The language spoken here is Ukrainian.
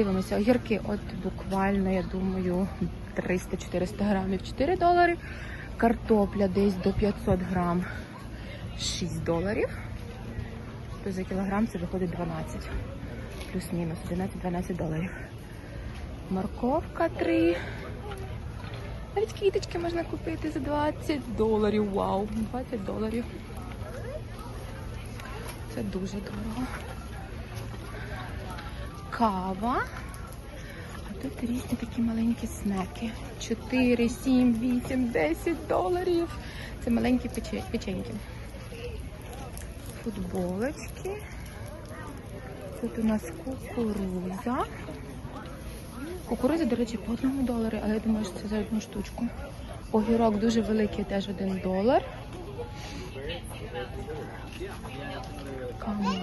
Дивимося, огірки, от буквально, я думаю, 300-400 грамів 4 долари. Картопля десь до 500 грам 6 доларів. То за кілограм це виходить 12. Плюс-мінус 11-12 доларів. Морковка 3. Навіть квіточки можна купити за 20 доларів. Вау! 20 доларів. Це дуже дорого. Кава. А тут різні такі маленькі снеки. 4, 7, 8, 10 доларів. Це маленькі пече- печеньки. Футболочки. Тут у нас кукуруза. Кукуруза, до речі, по одному долару, але я думаю, що це за одну штучку. Огірок дуже великий, теж один долар. Камбуча.